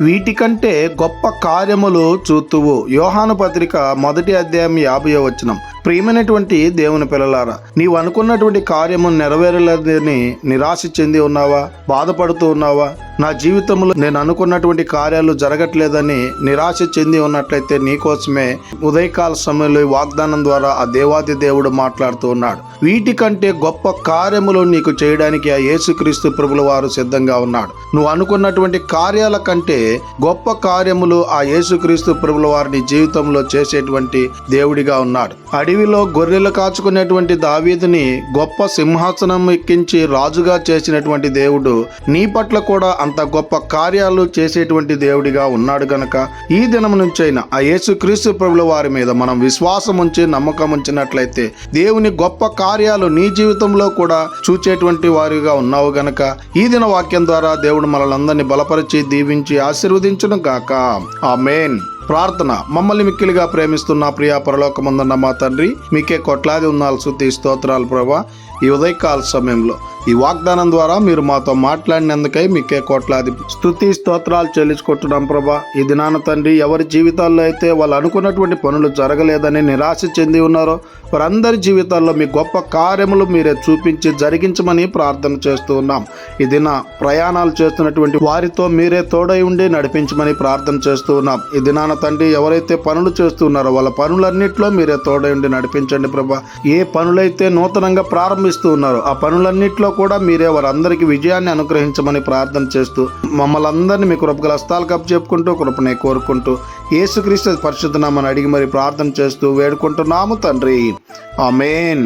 వీటికంటే గొప్ప కార్యములు చూతువు. యోహాను పత్రిక మొదటి అధ్యాయం యాభై వచనం. ప్రియమైనటువంటి దేవుని పిల్లలారా నీవు అనుకున్నటువంటి కార్యము నెరవేరలేదని నిరాశ చెంది ఉన్నావా? బాధపడుతూ ఉన్నావా? నా జీవితంలో నేను అనుకున్నటువంటి కార్యాలు జరగట్లేదని నిరాశ చెంది ఉన్నట్లయితే నీకోసమే ఉదయకాల సమయంలో వాగ్దానం ద్వారా ఆ దేవాది దేవుడు మాట్లాడుతూ ఉన్నాడు. వీటికంటే గొప్ప కార్యములు నీకు చేయడానికి ఆ యేసుక్రీస్తు ప్రభుల వారు సిద్ధంగా ఉన్నాడు. నువ్వు అనుకున్నటువంటి కార్యాల కంటే గొప్ప కార్యములు ఆ యేసుక్రీస్తు ప్రభుల వారిని జీవితంలో చేసేటువంటి దేవుడిగా ఉన్నాడు. అడవిలో గొర్రెలు కాచుకునేటువంటి దావీదుని గొప్ప సింహాసనం ఎక్కించి రాజుగా చేసినటువంటి దేవుడు నీ పట్ల కూడా అంత గొప్ప కార్యాలు చేసేటువంటి దేవుడిగా ఉన్నాడు గనక ఈ దినం నుంచైనా ఆ యేసుక్రీస్తు ప్రభుల వారి మీద మనం విశ్వాసం ఉంచి నమ్మకం ఉంచినట్లయితే దేవుని గొప్ప కార్యాలు నీ జీవితంలో కూడా చూచేటువంటి వారిగా ఉన్నావు గనక ఈ దిన వాక్యం ద్వారా దేవుడు మనల్ని బలపరిచి దీవించి ఆశీర్వదించును గాక. ఆ మెయిన్ ప్రార్థన మమ్మల్ని మిక్కిలిగా ప్రేమిస్తున్న ప్రియా పరలోకముందన్న మా తండ్రి మీకే కొట్లాది ఉన్నాలు శుద్ధి స్తోత్రాలు ప్రభా. ఈ ఉదయకాల సమయంలో ఈ వాగ్దానం ద్వారా మీరు మాతో మాట్లాడినందుకై మీకే కోట్లాది స్తుతి స్తోత్రాలు చెల్లించుకుంటున్నాం ప్రభా. ఈ దినాన తండ్రి ఎవరి జీవితాల్లో అయితే వాళ్ళు అనుకున్నటువంటి పనులు జరగలేదని నిరాశ చెంది ఉన్నారో వారందరి జీవితాల్లో మీ గొప్ప కార్యములు మీరే చూపించి జరిగించమని ప్రార్థన చేస్తూ ఉన్నాం. ఈ దిన ప్రయాణాలు చేస్తున్నటువంటి వారితో మీరే తోడై ఉండి నడిపించమని ప్రార్థన చేస్తూ ఉన్నాం. ఈ దినాన తండ్రి ఎవరైతే పనులు చేస్తున్నారో వాళ్ళ పనులన్నింటిలో మీరే తోడై ఉండి నడిపించండి ప్రభా. ఏ పనులైతే నూతనంగా ప్రారంభిస్తూ ఉన్నారో ఆ పనులన్నింటిలో కూడా మీరే వారందరికీ విజయాన్ని అనుగ్రహించమని ప్రార్థన చేస్తూ మమ్మల్ని అందరినీ మీ కృపగల హస్తాలు కప్పు చెప్పుకుంటూ కృపనే కోరుకుంటూ యేసుక్రీస్తు పరిశుద్ధనామని అడిగి మరి ప్రార్థన చేస్తూ వేడుకుంటున్నాము తండ్రి. ఆమెన్.